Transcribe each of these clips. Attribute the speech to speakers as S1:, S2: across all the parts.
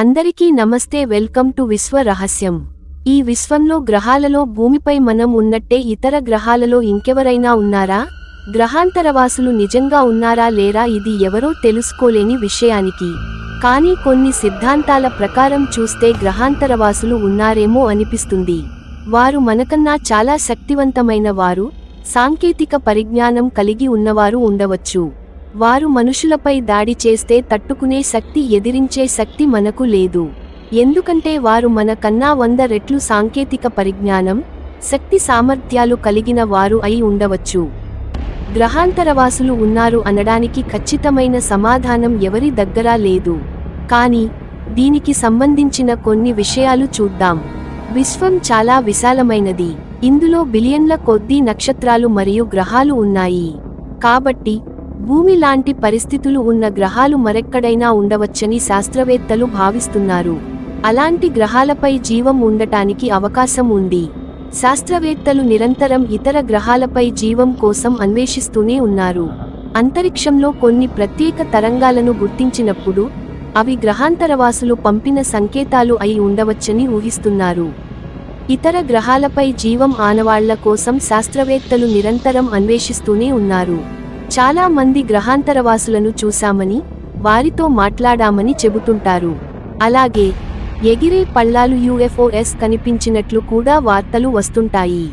S1: అందరికీ నమస్తే welcome to విశ్వ రహస్యం. ఈ విశ్వంలో గ్రహాలలో భూమిపై మనం ఉన్నట్టే ఇతర గ్రహాలలో ఇంకెవరైనా ఉన్నారా? గ్రహాంతరవాసులు నిజంగా ఉన్నారా లేరా ఇది ఎవరో తెలుసుకోలేని విషయానికి. కానీ కొన్ని సిద్ధాంతాల ప్రకారం చూస్తే గ్రహాంతరవాసులు ఉన్నారేమో అనిపిస్తుంది. వారు మనకన్నా చాలా శక్తివంతమైన వారు సాంకేతిక పరిజ్ఞానం కలిగి ఉన్నవారు ఉండవచ్చు. వారు మనుషులపై దాడి చేస్తే తట్టుకునే శక్తి ఎదిరించే శక్తి మనకు లేదు. ఎందుకంటే వారు మన కన్నా వంద రెట్లు సాంకేతిక పరిజ్ఞానం శక్తి సామర్థ్యాలు కలిగిన వారు అయి ఉండవచ్చు. గ్రహాంతరవాసులు ఉన్నారు అనడానికి ఖచ్చితమైన సమాధానం ఎవరి దగ్గరా లేదు. కానీ దీనికి సంబంధించిన కొన్ని విషయాలు చూద్దాం. విశ్వం చాలా విశాలమైనది. ఇందులో బిలియన్ల కొద్దీ నక్షత్రాలు మరియు గ్రహాలు ఉన్నాయి. కాబట్టి భూమి లాంటి పరిస్థితులు ఉన్న గ్రహాలు మరెక్కడైనా ఉండవచ్చని శాస్త్రవేత్తలు భావిస్తున్నారు. అలాంటి గ్రహాలపై జీవం ఉండటానికి అవకాశం ఉంది. శాస్త్రవేత్తలు నిరంతరం ఇతర గ్రహాలపై జీవం కోసం అన్వేషిస్తూనే ఉన్నారు. అంతరిక్షంలో కొన్ని ప్రత్యేక తరంగాలను గుర్తించినప్పుడు అవి గ్రహాంతరవాసులు పంపిన సంకేతాలు అయి ఉండవచ్చని ఊహిస్తున్నారు. ఇతర గ్రహాలపై జీవం ఆనవాళ్ళ కోసం శాస్త్రవేత్తలు నిరంతరం అన్వేషిస్తూనే ఉన్నారు. చాలా మంది గ్రహాంతరవాసులను చూశామని వారితో మాట్లాడామని చెబుతుంటారు. అలాగే ఎగిరే పళ్ళాలు యుఎఫ్ఓఎస్ కనిపించినట్లు కూడా వార్తలు వస్తుంటాయి.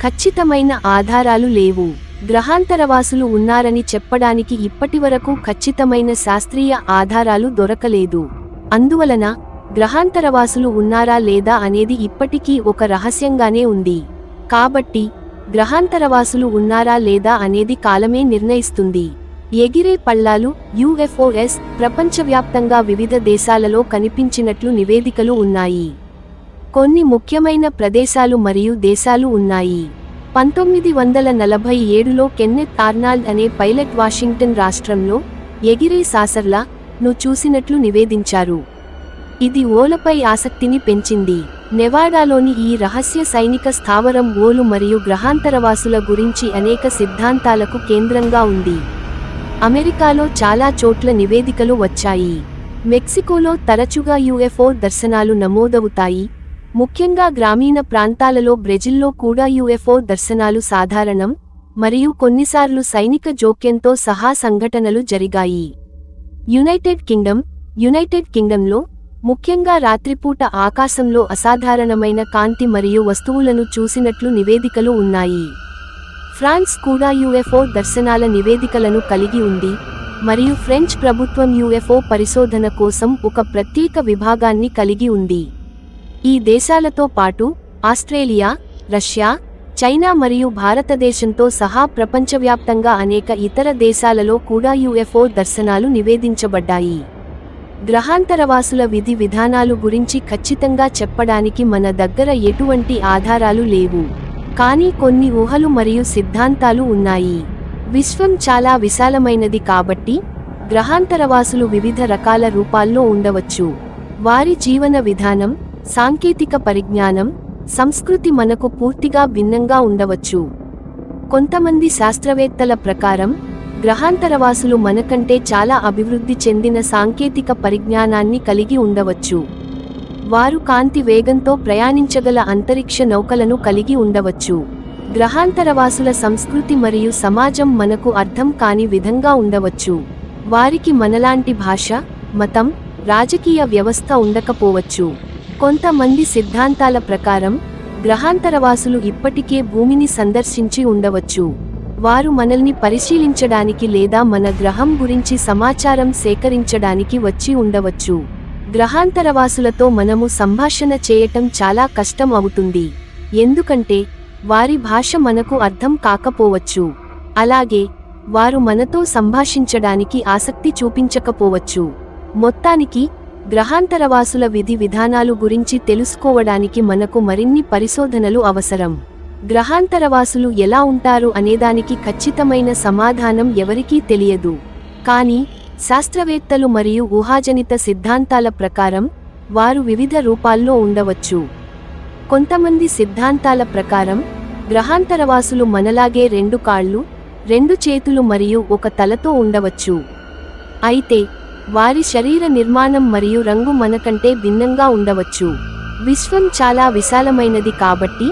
S1: ఖచ్చితమైన ఆధారాలు లేవు. గ్రహాంతరవాసులు ఉన్నారని చెప్పడానికి ఇప్పటివరకు ఖచ్చితమైన శాస్త్రీయ ఆధారాలు దొరకలేదు. అందువలన గ్రహాంతరవాసులు ఉన్నారా లేదా అనేది ఇప్పటికీ ఒక రహస్యంగానే ఉంది. కాబట్టి గ్రహాంతరవాసులు ఉన్నారా లేదా అనేది కాలమే నిర్ణయిస్తుంది. ఎగిరే పళ్ళాలు యుఎఫ్ఓఎస్ ప్రపంచవ్యాప్తంగా వివిధ దేశాలలో కనిపించినట్లు నివేదికలు ఉన్నాయి. కొన్ని ముఖ్యమైన ప్రదేశాలు మరియు దేశాలు ఉన్నాయి. పంతొమ్మిది వందల నలభై ఏడులో కెన్నెత్ ఆర్నాల్డ్ అనే పైలట్ వాషింగ్టన్ రాష్ట్రంలో ఎగిరే సాసర్లా ను చూసినట్లు నివేదించారు. ఇది ఓలపై ఆసక్తిని పెంచింది. నెవాడాలోని ఈ రహస్య సైనిక స్థావరం ఓలు మరియు గ్రహాంతరవాసుల గురించి అనేక సిద్ధాంతాలకు కేంద్రంగా ఉంది. అమెరికాలో చాలా చోట్ల నివేదికలు వచ్చాయి. మెక్సికోలో తరచుగా యుఎఫ్ఓ దర్శనాలు నమోదవుతాయి. ముఖ్యంగా గ్రామీణ ప్రాంతాలలో బ్రెజిల్లో కూడా యుఎఫ్ఓ దర్శనాలు సాధారణం మరియు కొన్నిసార్లు సైనిక జోక్యంతో సహా సంఘటనలు జరిగాయి. యునైటెడ్ కింగ్డమ్ యునైటెడ్ కింగ్డమ్లో ముఖ్యంగా రాత్రిపూట ఆకాశంలో అసాధారణమైన కాంతి మరియు వస్తువులను చూసినట్లు నివేదికలు ఉన్నాయి. ఫ్రాన్స్ కూడా యుఎఫ్ఓ దర్శనాల నివేదికలను కలిగి ఉంది. మరియు ఫ్రెంచ్ ప్రభుత్వం యుఎఫ్ఓ పరిశోధన కోసం ఒక ప్రత్యేక విభాగాన్ని కలిగి ఉంది. ఈ దేశాలతో పాటు ఆస్ట్రేలియా రష్యా చైనా మరియు భారతదేశంతో సహా ప్రపంచవ్యాప్తంగా అనేక ఇతర దేశాలలో కూడా యుఎఫ్ఓ దర్శనాలు నివేదించబడ్డాయి. గ్రహాంతరవాసుల విధి విధానాలు గురించి ఖచ్చితంగా చెప్పడానికి మన దగ్గర ఎటువంటి ఆధారాలు లేవు. కానీ కొన్ని ఊహలు మరియు సిద్ధాంతాలు ఉన్నాయి. విశ్వం చాలా విశాలమైనది కాబట్టి గ్రహాంతరవాసులు వివిధ రకాల రూపాల్లో ఉండవచ్చు. వారి జీవన విధానం సాంకేతిక పరిజ్ఞానం సంస్కృతి మనకు పూర్తిగా భిన్నంగా ఉండవచ్చు. కొంతమంది శాస్త్రవేత్తల ప్రకారం గ్రహాంతరవాసులు మనకంటే చాలా అభివృద్ధి చెందిన సాంకేతిక పరిజ్ఞానాన్ని కలిగి ఉండవచ్చు. వారు కాంతి వేగంతో ప్రయాణించగల అంతరిక్ష నౌకలను కలిగి ఉండవచ్చు. గ్రహాంతరవాసుల సంస్కృతి మరియు సమాజం మనకు అర్థం కాని విధంగా ఉండవచ్చు. వారికి మనలాంటి భాష మతం రాజకీయ వ్యవస్థ ఉండకపోవచ్చు. కొంతమంది సిద్ధాంతాల ప్రకారం గ్రహాంతరవాసులు ఇప్పటికే భూమిని సందర్శించి ఉండవచ్చు. వారు మనల్ని పరిశీలించడానికి లేదా మన గ్రహం గురించి సమాచారం సేకరించడానికి వచ్చి ఉండవచ్చు. గ్రహాంతరవాసులతో మనము సంభాషణ చేయటం చాలా కష్టం అవుతుంది. ఎందుకంటే వారి భాష మనకు అర్థం కాకపోవచ్చు. అలాగే వారు మనతో సంభాషించడానికి ఆసక్తి చూపించకపోవచ్చు. మొత్తానికి గ్రహాంతరవాసుల విధి విధానాలు గురించి తెలుసుకోవడానికి మనకు మరిన్ని పరిశోధనలు అవసరం. గ్రహాంతరవాసులు ఎలా ఉంటారు అనేదానికి ఖచ్చితమైన సమాధానం ఎవరికీ తెలియదు. కానీ శాస్త్రవేత్తలు మరియు ఊహాజనిత సిద్ధాంతాల ప్రకారం వారు వివిధ రూపాల్లో ఉండవచ్చు. కొంతమంది సిద్ధాంతాల ప్రకారం గ్రహాంతరవాసులు మనలాగే రెండు కాళ్ళు రెండు చేతులు మరియు ఒక తలతో ఉండవచ్చు. అయితే వారి శరీర నిర్మాణం మరియు రంగు మనకంటే భిన్నంగా ఉండవచ్చు. విశ్వం చాలా విశాలమైనది కాబట్టి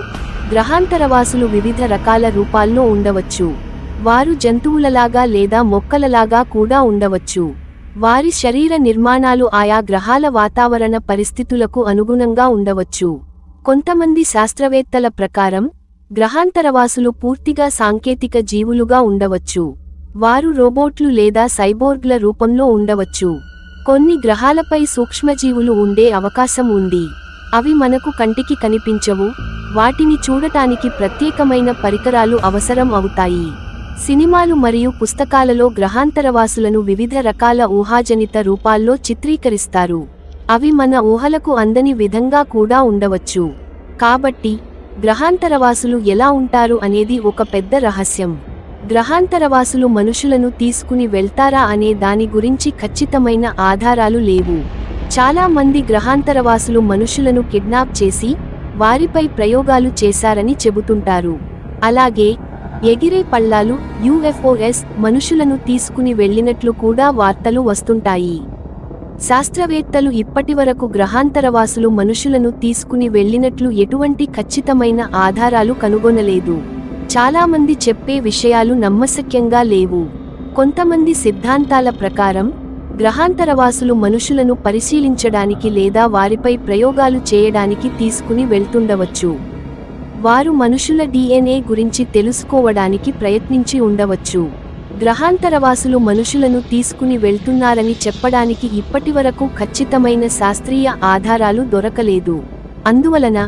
S1: గ్రహాంతరవాసులు వివిధ రకాల రూపాల్లో ఉండవచ్చు. వారు జంతువులలాగా లేదా మొక్కలలాగా కూడా ఉండవచ్చు. వారి శరీర నిర్మాణాలు ఆయా గ్రహాల వాతావరణ పరిస్థితులకు అనుగుణంగా ఉండవచ్చు. కొంతమంది శాస్త్రవేత్తల ప్రకారం గ్రహాంతరవాసులు పూర్తిగా సాంకేతిక జీవులుగా ఉండవచ్చు. వారు రోబోట్లు లేదా సైబోర్గ్ల రూపంలో ఉండవచ్చు. కొన్ని గ్రహాలపై సూక్ష్మజీవులు ఉండే అవకాశం ఉంది. అవి మనకు కంటికి కనిపించవు. వాటిని చూడటానికి ప్రత్యేకమైన పరికరాలు అవసరం అవుతాయి. సినిమాలు మరియు పుస్తకాలలో గ్రహాంతరవాసులను వివిధ రకాల ఊహాజనిత రూపాల్లో చిత్రీకరిస్తారు. అవి మన ఊహలకు అందని విధంగా కూడా ఉండవచ్చు. కాబట్టి గ్రహాంతరవాసులు ఎలా ఉంటారు అనేది ఒక పెద్ద రహస్యం. గ్రహాంతరవాసులు మనుషులను తీసుకుని వెళ్తారా అనే దాని గురించి ఖచ్చితమైన ఆధారాలు లేవు. చాలా మంది గ్రహాంతరవాసులు మనుషులను కిడ్నాప్ చేసి వారిపై ప్రయోగాలు చేశారని చెబుతుంటారు. అలాగే ఎగిరే పళ్ళాలు యుఎఫ్ఓఎస్ మనుషులను తీసుకుని వెళ్ళినట్లు కూడా వార్తలు వస్తుంటాయి. శాస్త్రవేత్తలు ఇప్పటివరకు గ్రహాంతరవాసులు మనుషులను తీసుకుని వెళ్ళినట్లు ఎటువంటి ఖచ్చితమైన ఆధారాలు కనుగొనలేదు. చాలామంది చెప్పే విషయాలు నమ్మశక్యంగా లేవు. కొంతమంది సిద్ధాంతాల ప్రకారం గ్రహాంతరవాసులు మనుషులను పరిశీలించడానికి లేదా వారిపై ప్రయోగాలు చేయడానికి తీసుకుని వెళ్తుండవచ్చు. వారు మనుషుల డిఎన్ఏ గురించి తెలుసుకోవడానికి ప్రయత్నించి ఉండవచ్చు. గ్రహాంతరవాసులు మనుషులను తీసుకుని వెళ్తున్నారని చెప్పడానికి ఇప్పటివరకు ఖచ్చితమైన శాస్త్రీయ ఆధారాలు దొరకలేదు. అందువలన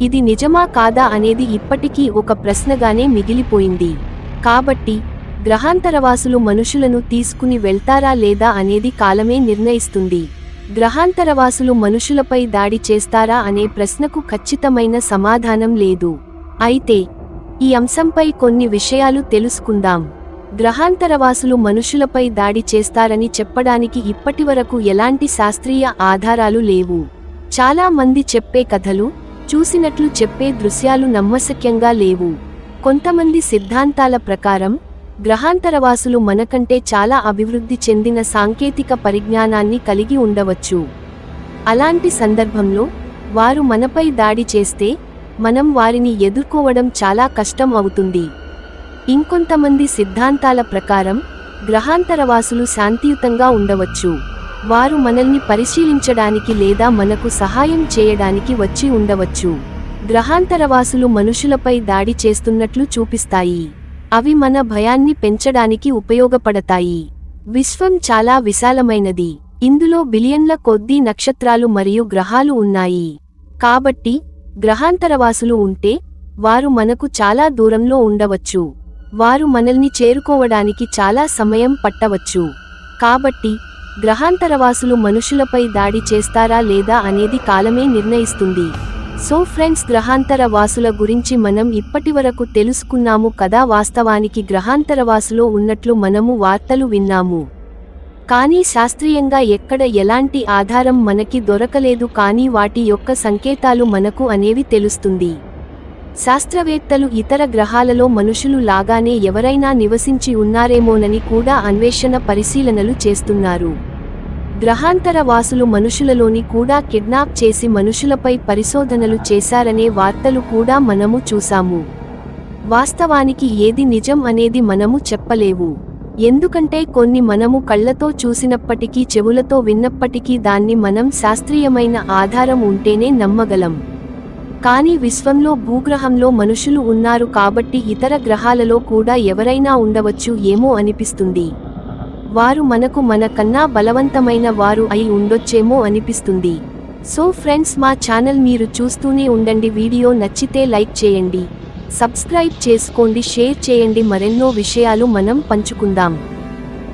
S1: ఇది నిజమా కాదా అనేది ఇప్పటికీ ఒక ప్రశ్నగానే మిగిలిపోయింది. కాబట్టి గ్రహాంతరవాసులు మనుషులను తీసుకుని వెళ్తారా లేదా అనేది కాలమే నిర్ణయిస్తుంది. గ్రహాంతరవాసులు మనుషులపై దాడి చేస్తారా అనే ప్రశ్నకు ఖచ్చితమైన సమాధానం లేదు. అయితే ఈ అంశంపై కొన్ని విషయాలు తెలుసుకుందాం. గ్రహాంతరవాసులు మనుషులపై దాడి చేస్తారని చెప్పడానికి ఇప్పటివరకు ఎలాంటి శాస్త్రీయ ఆధారాలు లేవు. చాలా మంది చెప్పే కథలు చూసినట్లు చెప్పే దృశ్యాలు నమ్మశక్యంగా లేవు. కొంతమంది సిద్ధాంతాల ప్రకారం గ్రహాంతరవాసులు మనకంటే చాలా అభివృద్ధి చెందిన సాంకేతిక పరిజ్ఞానాన్ని కలిగి ఉండవచ్చు. అలాంటి సందర్భంలో వారు మనపై దాడి చేస్తే మనం వారిని ఎదుర్కోవడం చాలా కష్టం అవుతుంది. ఇంకొంతమంది సిద్ధాంతాల ప్రకారం గ్రహాంతరవాసులు శాంతియుతంగా ఉండవచ్చు. వారు మనల్ని పరిశీలించడానికి లేదా మనకు సహాయం చేయడానికి వచ్చి ఉండవచ్చు. గ్రహాంతరవాసులు మనుషులపై దాడి చేస్తున్నట్లు చూపిస్తాయి. అవి మన భయాన్ని పెంచడానికి ఉపయోగపడతాయి. విశ్వం చాలా విశాలమైనది. ఇందులో బిలియన్ల కొద్దీ నక్షత్రాలు మరియు గ్రహాలు ఉన్నాయి. కాబట్టి గ్రహాంతరవాసులు ఉంటే వారు మనకు చాలా దూరంలో ఉండవచ్చు. వారు మనల్ని చేరుకోవడానికి చాలా సమయం పట్టవచ్చు. కాబట్టి గ్రహాంతరవాసులు మనుషులపై దాడి చేస్తారా లేదా అనేది కాలమే నిర్ణయిస్తుంది. సో ఫ్రెండ్స్ గ్రహాంతర వాసుల గురించి మనం ఇప్పటివరకు తెలుసుకున్నాము కదా. వాస్తవానికి గ్రహాంతరవాసులో ఉన్నట్లు మనము వార్తలు విన్నాము. కానీ శాస్త్రీయంగా ఎక్కడ ఎలాంటి ఆధారం మనకి దొరకలేదు. కానీ వాటి యొక్క సంకేతాలు మనకు అనేవి తెలుస్తుంది. శాస్త్రవేత్తలు ఇతర గ్రహాలలో మనుషులు లాగానే ఎవరైనా నివసించి ఉన్నారేమోనని కూడా అన్వేషణ పరిశీలనలు చేస్తున్నారు. గ్రహాంతర వాసులు మనుషులలోని కూడా కిడ్నాప్ చేసి మనుషులపై పరిశోధనలు చేశారనే వార్తలు కూడా మనము చూసాము వాస్తవానికి ఏది నిజం అనేది మనము చెప్పలేవు. ఎందుకంటే కొన్ని మనము కళ్ళతో చూసినప్పటికీ చెవులతో విన్నప్పటికీ దాన్ని మనం శాస్త్రీయమైన ఆధారం ఉంటేనే నమ్మగలం. కానీ విశ్వంలో భూగ్రహంలో మనుషులు ఉన్నారు కాబట్టి ఇతర గ్రహాలలో కూడా ఎవరైనా ఉండవచ్చు ఏమో అనిపిస్తుంది. వారు మనకు మన కన్నా బలవంతమైన వారు అయి ఉండొచ్చేమో అనిపిస్తుంది. సో ఫ్రెండ్స్ మా ఛానల్ మీరు చూస్తూనే ఉండండి. వీడియో నచ్చితే లైక్ చేయండి. సబ్స్క్రైబ్ చేసుకోండి. షేర్ చేయండి. మరెన్నో విషయాలు మనం పంచుకుందాం.